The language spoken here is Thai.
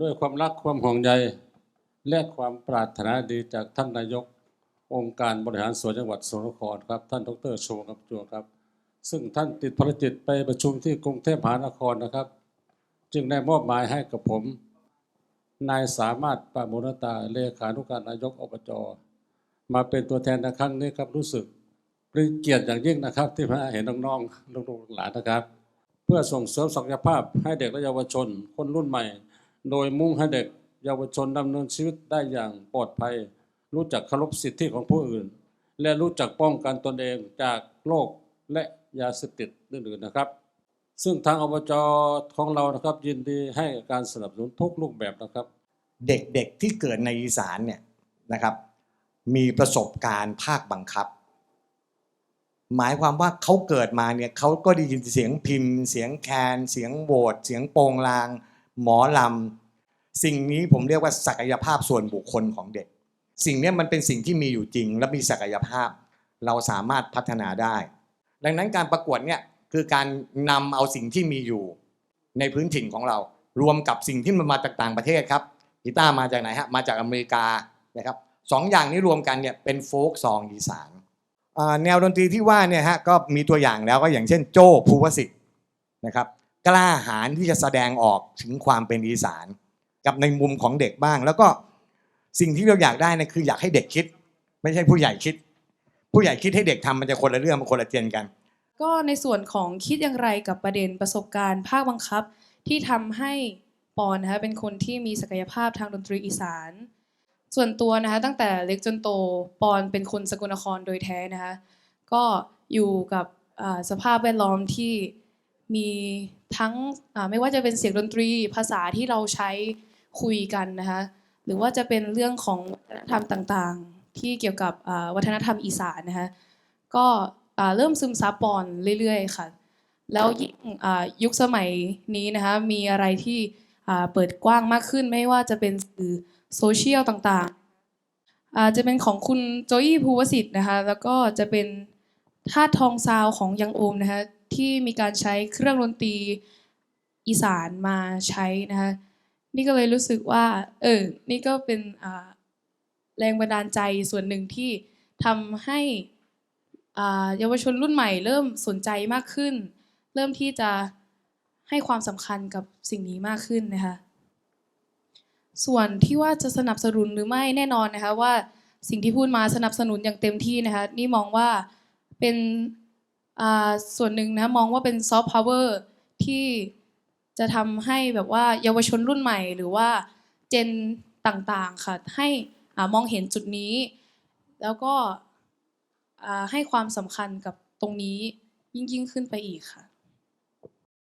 ด้วยความรักความห่วงใยและความปรารถนาดีจากท่านนายกองค์การบริหารส่วนจังหวัดสกลนครครับ ท่านดรโชวกับจัวครับ ซึ่งท่านติดภารกิจไปประชุมที่กรุงเทพมหานครนะครับ จึงได้มอบหมายให้กับผม นายสามารถปราโมนตาเลขานุการนายกอบจมาเป็นตัวแทนในครั้งนี้ครับรู้สึกเป็นเกียรติอย่างยิ่งนะครับ ที่มาเห็นน้องๆลูกๆหลานนะครับ เพื่อส่งเสริมศักยภาพให้เด็กและเยาวชน คนรุ่นใหม่ โดยมุ่งให้เด็กเยาวชนดำเนินชีวิตได้อย่างปลอดภัย รู้จักเคารพสิทธิของผู้อื่น และรู้จักป้องกันตนเองจากโรคและยาเสพติดอื่นๆนะครับ ซึ่งทางอบจของเรานะครับยินดีให้การสนับสนุนทุกรูปแบบนะครับ เด็กๆที่เกิดในอีสานเนี่ยนะครับ มีประสบการณ์ภาคบังคับ หมายความว่าเขาเกิดมาเนี่ยเขาก็ได้ยินเสียงพิมพ์ เสียงแคน เสียงโหวตเสียงโปงลาง หมอลำ สิ่งนี้ผมเรียกว่าศักยภาพส่วนบุคคลของเด็ก สิ่งนี้มันเป็นสิ่งที่มีอยู่จริง และมีศักยภาพ เราสามารถพัฒนาได้ ดังนั้นการประกวดเนี่ยคือการนำเอาสิ่งที่มีอยู่ในพื้นถิ่นของเรา รวมกับสิ่งที่มันมาจากต่างประเทศครับกีตาร์มาจากไหนฮะมาจากอเมริกานะครับสองอย่างนี้รวมกันเนี่ยเป็นโฟกซองอีสานแนวดนตรีที่ว่าเนี่ยฮะก็มีตัวอย่างแล้วก็อย่างเช่นโจ้ภูวสิทธิ์นะครับ กล้าหาญที่จะแสดงออกถึงความเป็นอีสาน กับในมุมของเด็กบ้าง แล้วก็สิ่งที่เราอยากได้นะคืออยากให้เด็กคิด ไม่ใช่ผู้ใหญ่คิด ผู้ใหญ่คิดให้เด็กทำมันจะคนละเรื่องมันคนละเจนกัน ก็ในส่วนของคิดอย่างไรกับประเด็นประสบการณ์ ภาคบังคับที่ทำให้ปอนนะคะเป็นคนที่มีศักยภาพทางดนตรีอีสาน ส่วนตัวนะคะตั้งแต่เล็กจนโตปอนเป็นคนสกลนครโดยแท้นะคะก็อยู่กับสภาพแวดล้อมที่มี ทั้งไม่ว่าจะเป็นเสียงดนตรีภาษาที่เราใช้คุยกันนะคะหรือว่าจะเป็นเรื่องของวัฒนธรรมต่างๆ ที่เกี่ยวกับวัฒนธรรมอีสานนะคะก็เริ่มซึมซับปอนเรื่อยๆค่ะแล้วยิ่งยุคสมัยนี้นะคะมีอะไรที่เปิดกว้างมากขึ้นไม่ว่าจะเป็นสื่อโซเชียลต่างๆอาจจะเป็นของคุณโจอี้ภูวสิทธิ์นะคะแล้วก็จะเป็นธาตุทองซาวของยังโอมนะคะ ที่มีการใช้เครื่องดนตรีอีสานมาใช้นะคะนี่ก็เลยรู้สึกว่าเออนี่ก็เป็นแรงบันดาลใจส่วนหนึ่งที่ทำให้เยาวชนรุ่นใหม่เริ่มสนใจมากขึ้น เริ่มที่จะให้ความสำคัญกับสิ่งนี้มากขึ้นนะคะส่วนที่ว่าจะสนับสนุนหรือไม่แน่นอนนะคะว่าสิ่งที่พูดมาสนับสนุนอย่างเต็มที่นะคะนี่มองว่าเป็น ส่วนหนึ่งนะมองว่าเป็นซอฟต์พาวเวอร์ที่จะทำให้แบบว่าเยาวชนรุ่นใหม่หรือว่าเจนต่างๆค่ะให้อมองเห็นจุดนี้ แล้วก็ให้ความสำคัญกับตรงนี้ยิ่งยิ่งขึ้นไปอีกค่ะ